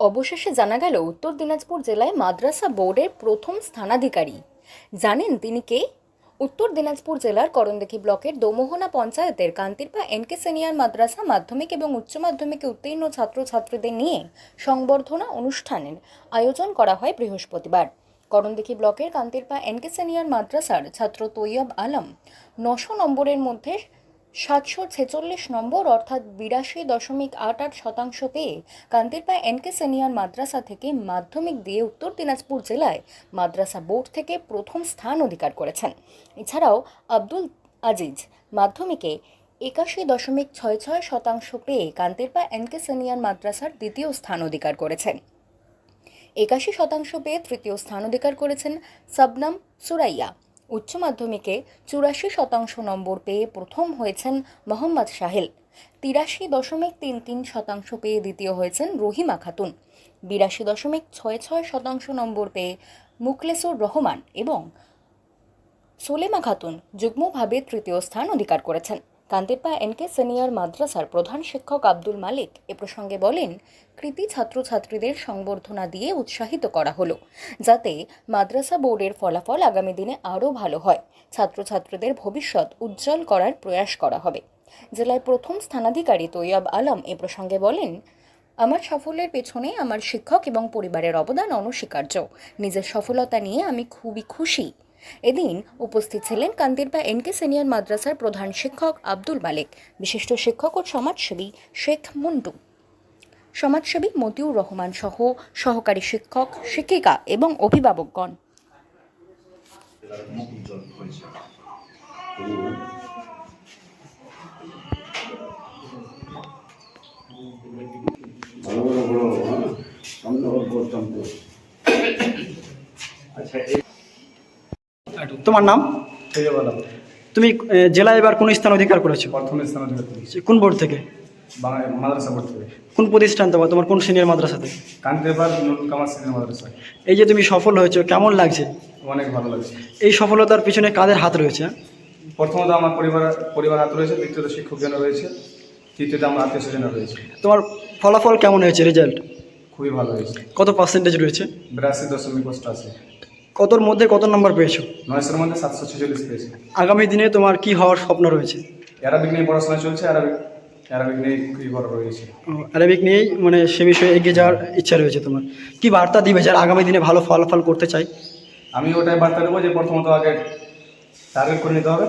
অবশেষে জানা গেল, উত্তর দিনাজপুর জেলায় মাদ্রাসা বোর্ডের প্রথম স্থানাধিকারী। জানেন তিনি কে? উত্তর দিনাজপুর জেলার করণদেখি ব্লকের দোমোহনা পঞ্চায়েতের কান্তিরপা এনকে সিনিয়র মাদ্রাসা মাধ্যমিক এবং উচ্চ মাধ্যমিকে উত্তীর্ণ ছাত্রছাত্রীদের নিয়ে সংবর্ধনা অনুষ্ঠানের আয়োজন করা হয় বৃহস্পতিবার। করণদেখি ব্লকের কান্তিরপা এনকে সিনিয়র মাদ্রাসার ছাত্র তৈয়ব আলম নশো নম্বরের মধ্যে সাতশো ছেচল্লিশ নম্বর অর্থাৎ বিরাশি দশমিক আট আট শতাংশ পেয়ে কান্তিরপা এনকে সিনিয়র মাদ্রাসা থেকে মাধ্যমিক দিয়ে উত্তর দিনাজপুর জেলায় মাদ্রাসা বোর্ড থেকে প্রথম স্থান অধিকার করেছেন। এছাড়াও আব্দুল আজিজ মাধ্যমিকে একাশি দশমিক ছয় ছয় শতাংশ পেয়ে কান্তিরপা এনকে সিনিয়র মাদ্রাসার দ্বিতীয় স্থান অধিকার করেছেন। একাশি শতাংশ পেয়ে তৃতীয় স্থান অধিকার করেছেন সাবনাম সুরাইয়া। উচ্চ মাধ্যমিকে চুরাশি শতাংশ নম্বর পেয়ে প্রথম হয়েছেন মোহাম্মদ সাহেল। তিরাশি দশমিক তিন তিন শতাংশ পেয়ে দ্বিতীয় হয়েছেন রহিমা খাতুন। বিরাশি দশমিক ছয় ছয় শতাংশ নম্বর পেয়ে মুকলেসুর রহমান এবং সোলেমা খাতুন যুগ্মভাবে তৃতীয় স্থান অধিকার করেছেন। কান্তিরপা এনকে সিনিয়র মাদ্রাসার প্রধান শিক্ষক আব্দুল মালিক এ প্রসঙ্গে বলেন, কৃতি ছাত্রছাত্রীদের সংবর্ধনা দিয়ে উৎসাহিত করা হলো, যাতে মাদ্রাসা বোর্ডের ফলাফল আগামী দিনে আরও ভালো হয়। ছাত্রছাত্রীদের ভবিষ্যৎ উজ্জ্বল করার প্রয়াস করা হবে। জেলায় প্রথম স্থানাধিকারী তৈয়ব আলম এ প্রসঙ্গে বলেন, আমার সাফল্যের পেছনে আমার শিক্ষক এবং পরিবারের অবদান অনস্বীকার্য। নিজের সফলতা নিয়ে আমি খুবই খুশি। এদিন উপস্থিত ছিলেন কান্দিরপা এনকে সিনিয়র মাদ্রাসার প্রধান শিক্ষক আব্দুল মালিক, বিশিষ্ট শিক্ষক ও সমাজসেবী শেখ মুন্টু সমাজসেবী মতিউর রহমান সহ সহকারী শিক্ষক শিক্ষিকা এবং অভিভাবকগণ। ভালো করে বলো হ্যাঁ? সামনে করতাম তো আচ্ছা এই তোমার নাম? তুমি জেলায় এবার কোন স্থান অধিকার করেছ? প্রথম স্থান অধিকার করেছি। কোন বোর্ড থেকে? মাদ্রাসা বোর্ড থেকে। কোন প্রতিষ্ঠান তোমার তোমার কোন সিনিয়র মাদ্রাসা থেকে? কান্তেবার নুরুল কামাল সিনিয়র মাদ্রাসা। এই যে তুমি সফল হয়েছো কেমন লাগছে? অনেক ভালো লাগছে। এই সফলতার পিছনে কাদের হাত রয়েছে? প্রথমত আমার পরিবার পরিবার হাত রয়েছে দ্বিতীয়ত শিক্ষকজন রয়েছে তৃতীয়ত আমার আত্মীয় স্বজন রয়েছে। তোমার ফলাফল কেমন হয়েছে রেজাল্ট খুবই ভালো হয়েছে। কত পার্সেন্টেজ রয়েছে? বিরাশি দশমিক অষ্টআশি কতর মধ্যে কত নম্বর পেয়েছ? নয়শোর মধ্যে সাতশো ছেচল্লিশ পেয়েছে। আগামী দিনে তোমার কি হওয়ার স্বপ্ন রয়েছে? অ্যারাবিক নিয়ে পড়াশোনা চলছে অ্যারাবিক অ্যারাবিক নিয়ে খুবই বড় রয়েছে। অ্যারাবিক নিয়েই মানে সে বিষয়ে এগিয়ে যাওয়ার ইচ্ছা রয়েছে তোমার। কি বার্তা দিবে যারা আগামী দিনে ভালো ফলাফল করতে চাই আমি ওটাই বার্তা দেবো যে প্রথমত আগে টার্গেট করে নিতে হবে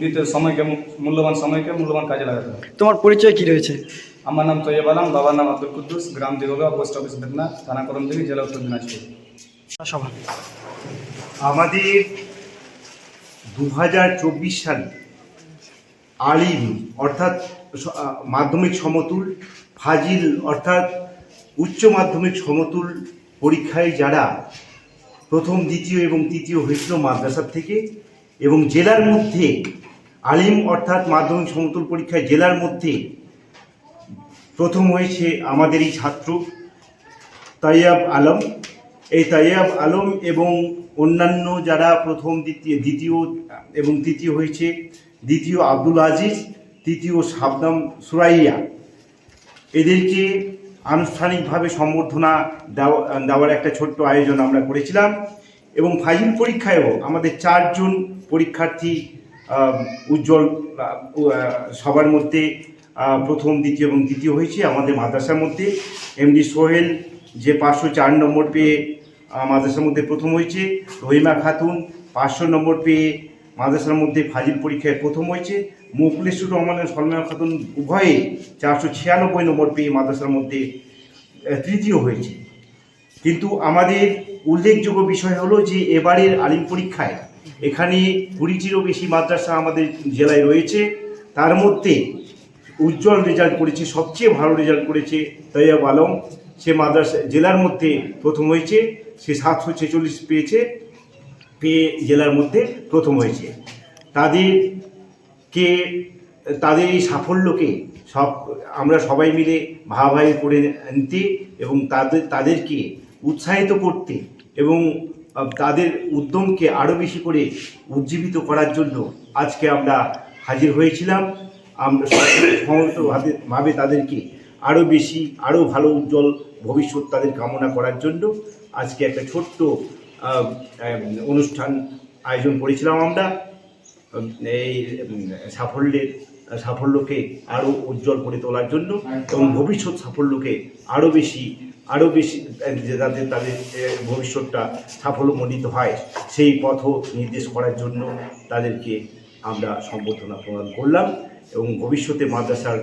দ্বিতীয় সময়কে মূল্যবান সময়কে মূল্যবান কাজে লাগাতে হবে। তোমার পরিচয় কি রয়েছে? আমার নাম তৈয়ব আলম বাবার নাম আব্দুল কুদ্দুস গ্রাম দিগলুয়া পোস্ট অফিস বেদনা থানা করমদিঘি জেলা উত্তর দিনাজপুর। আমাদের দু হাজার চব্বিশ সালে আলিম, অর্থাৎ মাধ্যমিক সমতুল, ফাজিল, অর্থাৎ উচ্চ মাধ্যমিক সমতুল পরীক্ষায় যারা প্রথম, দ্বিতীয় এবং তৃতীয় হয়েছিল মাদ্রাসার থেকে এবং জেলার মধ্যে আলিম, অর্থাৎ মাধ্যমিক সমতুল পরীক্ষায় জেলার মধ্যে প্রথম হয়েছে আমাদের এই ছাত্র তাইয়াব আলম। এই তাইয়াব আলম এবং অন্যান্য যারা প্রথম, দ্বিতীয় দ্বিতীয় এবং তৃতীয় হয়েছে, দ্বিতীয় আব্দুল আজিজ, তৃতীয় সাবদাম সুরাইয়া। এদেরকে আনুষ্ঠানিকভাবে সম্বর্ধনা দেওয়া, দেওয়ার একটা ছোট্ট আয়োজন আমরা করেছিলাম এবং ফাইনাল পরীক্ষায়ও আমাদের চারজন পরীক্ষার্থী উজ্জ্বল সবার মধ্যে প্রথম, দ্বিতীয় এবং তৃতীয় হয়েছে আমাদের মাদ্রাসার মধ্যে। এমডি সোহেল যে পাঁচশো চার নম্বর পেয়ে মাদ্রাসার মধ্যে প্রথম হয়েছে, রহিমা খাতুন, পাঁচশো নম্বর পেয়ে মাদ্রাসার মধ্যে ফাজিল পরীক্ষায় প্রথম হয়েছে, মুখলেসুর রহমানের সলমান খাতুন উভয়ে চারশো ছিয়ানব্বই নম্বর পেয়ে মাদ্রাসার মধ্যে তৃতীয় হয়েছে। কিন্তু আমাদের উল্লেখযোগ্য বিষয় হলো যে এবারের আলিম পরীক্ষায় এখানে কুড়িটিরও বেশি মাদ্রাসা আমাদের জেলায় রয়েছে। তার মধ্যে উজ্জ্বল রেজাল্ট করেছে, সবচেয়ে ভালো রেজাল্ট করেছে তৈয়ব আলম। সে মাদ্রাসা, জেলার মধ্যে প্রথম হয়েছে। সে সাতশো ছেচল্লিশ পেয়েছে, পেয়ে জেলার মধ্যে প্রথম হয়েছে। তাদেরকে তাদের এই সাফল্যকে সব, আমরা সবাই মিলে ভাগাভাগি করে নিতে এবং তাদের, তাদেরকে উৎসাহিত করতে এবং তাদের উদ্যমকে আরও বেশি করে উজ্জীবিত করার জন্য আজকে আমরা হাজির হয়েছিলাম। আমরা সমবেতভাবে ভাবে তাদেরকে আরও বেশি, আরও ভালো উজ্জ্বল ভবিষ্যৎ তাদের কামনা করার জন্য। আজকে একটা ছোট্ট অনুষ্ঠান আয়োজন করেছিলাম আমরা। এই সাফল্যের, সাফল্যকে আরও উজ্জ্বল করে তোলার জন্য এবং ভবিষ্যৎ সাফল্যকে আরও বেশি আরও বেশি যাতে তাদের ভবিষ্যৎটা সাফল্যমণ্ডিত হয়, সেই পথ নির্দেশ করার জন্য তাদেরকে আমরা সম্বর্ধনা প্রদান করলাম এবং ভবিষ্যতে মাদ্রাসার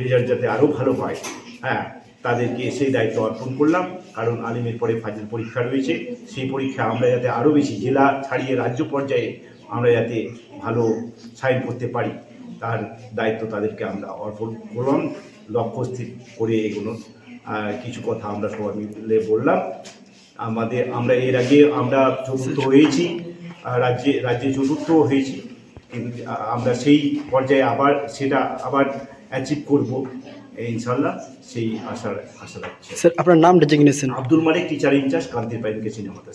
রেজাল্ট যাতে আরও ভালো হয়। হ্যাঁ তাদেরকে সেই দায়িত্ব অর্পণ করলাম। কারণ আলিমের পরে ফাজিল পরীক্ষা রয়েছে। সেই পরীক্ষা আমরা যাতে আরও বেশি জেলা ছাড়িয়ে রাজ্য পর্যায়ে আমরা যাতে ভালো সাইন করতে পারি, তার দায়িত্ব তাদেরকে আমরা অর্পণ করলাম। লক্ষ্য স্থির করে এগুলো কিছু কথা আমরা সবাই মিলে বললাম। আমাদের, আমরা এর আগে আমরা চতুর্থ হয়েছি রাজ্যে রাজ্যে চতুর্থ হয়েছি। কিন্তু আমরা সেই পর্যায়ে আবার, সেটা আবার অ্যাচিভ করব। ইনশাল্লাহ সেই আশা আশা রাখছি। স্যার আপনার নাম designation Abdul Malik teacher in charge কান্তির পাইনকে সিনেমাতে